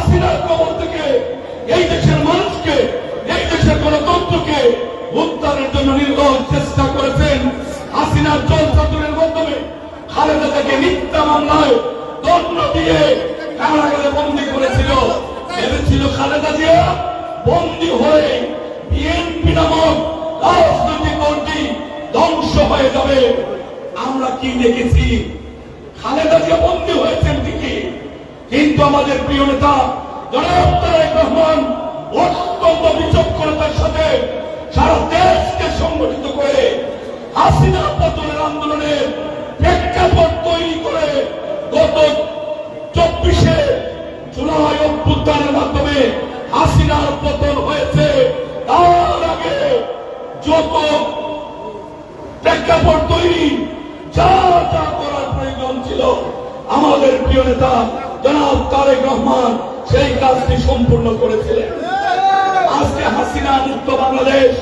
হাসিনার কবর থেকে এই দেশের মানুষকে, এই দেশের গণতন্ত্রকে উদ্ধারের জন্য নির্দল চেষ্টা করেছেন হাসিনার জল চাতুরের মাধ্যমে। খালেদা থেকে মিথ্যা মামলায় দণ্ড দিয়ে কারাগারে বন্দী করেছিল। ভেবেছিল খালেদা জিয়া বন্দী হয়ে বিএনপি নামক রাজনৈতিক দলটি ধ্বংস হয়ে যাবে। আমরা কি দেখেছি? খালেদা জিয়া বন্দী ঠিকই কিন্তু আমাদের প্রিয় নেতা, জনাব রহমান, অত্যন্ত বিচক্ষণতার সাথে সারা দেশকে সংগঠিত করে হাসিনা পতনের আন্দোলনের প্রেক্ষাপট তৈরি করে গত চব্বিশে জুলাই অভ্যুত্থানের মাধ্যমে হাসিনার পতন হয়েছে। তার আগে যত প্রেক্ষাপট তৈরি, যা যা করার প্রয়োজন ছিল, আমাদের প্রিয় নেতা জনাব তারেক রহমান সেই কাজটি সম্পূর্ণ করেছিলেন। আজকে হাসিনা মুক্ত বাংলাদেশ।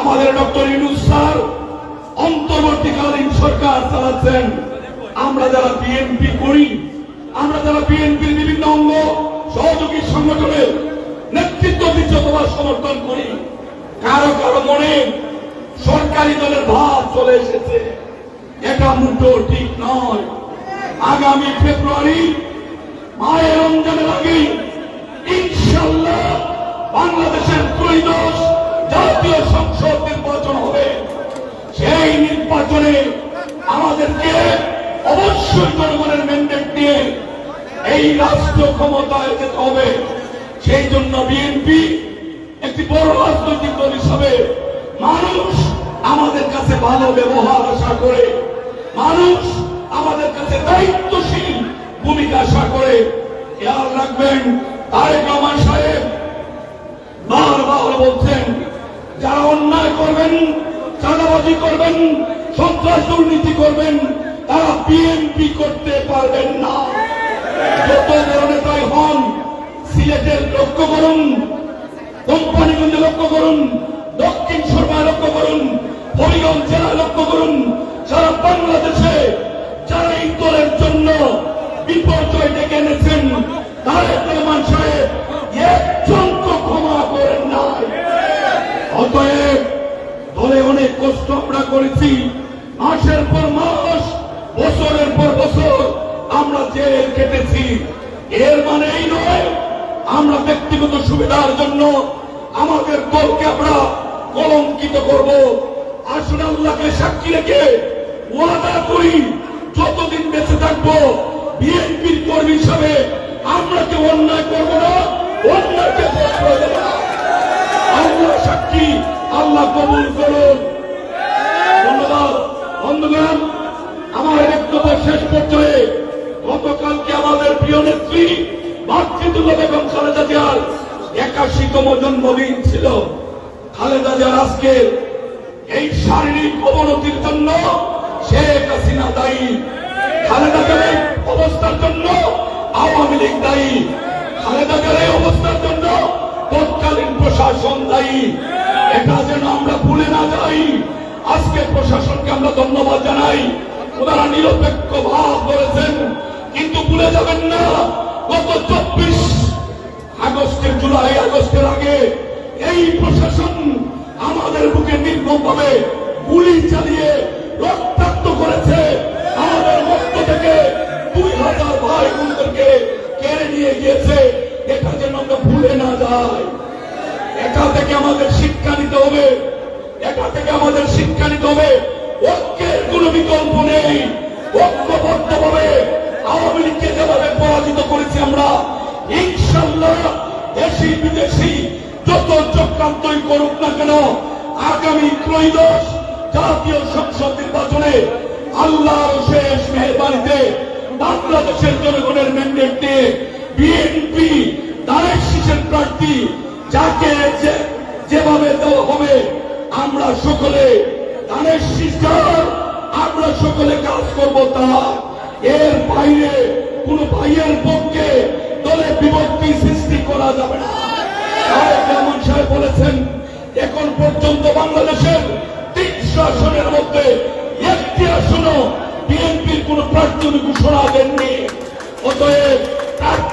আমাদের ডক্টর ইনুস স্যার অন্তর্বর্তীকালীন সরকার চালাচ্ছেন। আমরা যারা বিএনপি করি, আমরা যারা বিএনপির বিভিন্ন অঙ্গ সহযোগী সংগঠনের নেতৃত্ব দিচ্ছ তোমার সমর্থন করি, কারও কারও মনে সরকারি দলের ভাব চলে এসেছে। এটা মুটো ঠিক নয়। আগামী ফেব্রুয়ারি মায়ের রমজানের আগে ইনশাল্লাহ বাংলাদেশের ত্রয়োদশ জাতীয় সংসদ নির্বাচন হবে। সেই নির্বাচনে আমাদেরকে অবশ্যই জনগণের ম্যান্ডেট নিয়ে এই রাষ্ট্র ক্ষমতায় যেতে হবে। সেই জন্য বিএনপি একটি বড় রাজনৈতিক দল হিসাবে মানুষ আমাদের কাছে ভালো ব্যবহার আশা করে, মানুষ আমাদের কাছে দায়িত্বশীল আশা করে, খেয়াল রাখবেন, তারেক রহমান সাহেব বারবার বলছেন, যারা অন্যায় করবেন, চাঁদাবাজি করবেন, সন্ত্রাস দুর্নীতি করবেন, তারা বিএনপি করতে পারবেন না। যত বড় নেতাই হন, সিলেটের লক্ষ্য করুন, কোম্পানিগঞ্জে লক্ষ্য করুন, দক্ষিণ সরকার লক্ষ্য করুন, হরিগঞ্জ জেলায় লক্ষ্য করুন, সারা বাংলাদেশে যারা দলের জন্য বিপর্যয় ডেকে এনেছেন। আমরা এর মানে এই নয়, আমরা ব্যক্তিগত সুবিধার জন্য আমাদের দলকে আমরা কলঙ্কিত করব। আসুন আল্লাহকে সাক্ষী রেখে ওয়াদা করি, যতদিন বেঁচে থাকব বিএনপির কর্মী হিসাবে আমরা কেউ অন্যায় করব না? অন্যায়কে প্রশ্রয় দেবো না। আল্লাহ সাক্ষী, আল্লাহ কবুল করুন। ধন্যবাদ। বন্ধুগণ, আমার বক্তব্য শেষ পর্যায়ে গতকালকে আমাদের প্রিয় নেত্রী মাতৃতুল্য বেগম খালেদা জিয়ার একাশিতম জন্মদিন ছিল। খালেদা জিয়ার আজকে এই শারীরিক অবনতির জন্য শেখ হাসিনা দায়ী। অবস্থার জন্য আওয়ামী লীগ দায়ী। খালেদা জিয়ার অবস্থার জন্য তৎকালীন প্রশাসন দায়ী। এটা যেন আমরা ভুলে না যাই। আজকে প্রশাসনকে আমরা ধন্যবাদ জানাই। ওনারা নিরপেক্ষ ভাব করেছেন কিন্তু ভুলে যাবেন না। গত চব্বিশ আগস্টের, জুলাই আগস্টের আগে এই প্রশাসন আমাদের বুকে নির্মম ভাবে গুলি চালিয়ে রক্তাক্ত করেছে। গিয়েছে এটা যেন আমরা ভুলে না যাই। এটা থেকে আমাদের শিক্ষা নিতে হবে। এটা থেকে আমাদের শিক্ষা নিতে হবে। ঐক্যের কোনো বিকল্প নেই। ঐক্যবদ্ধ ভাবে আওয়ামী লীগকে যেভাবে পরাজিত করেছি আমরা, ইনশাল্লাহ দেশি বিদেশি যত চক্রান্তই করুক না কেন, আগামী ত্রয়োদশ জাতীয় সংসদ নির্বাচনে আল্লাহর শেষ মেহরবানিতে বাংলাদেশের জনগণের ম্যান্ডেট নিয়ে বিএনপি তারেক শীষের প্রার্থী, যাকে যেভাবে দেওয়া হবে, আমরা সকলে ধানের শিষ্টার আমরা সকলে কাজ করব তা এর বাইরে কোন ভাইয়ের পক্ষে দলে বিভক্তি সৃষ্টি করা যাবে না। তারেক সাহেব বলেছেন, এখন পর্যন্ত বাংলাদেশের তিনশো আসনের মধ্যে একটি আসনও বিএনপির কোন প্রার্থী ঘোষণা দেননি। অতএব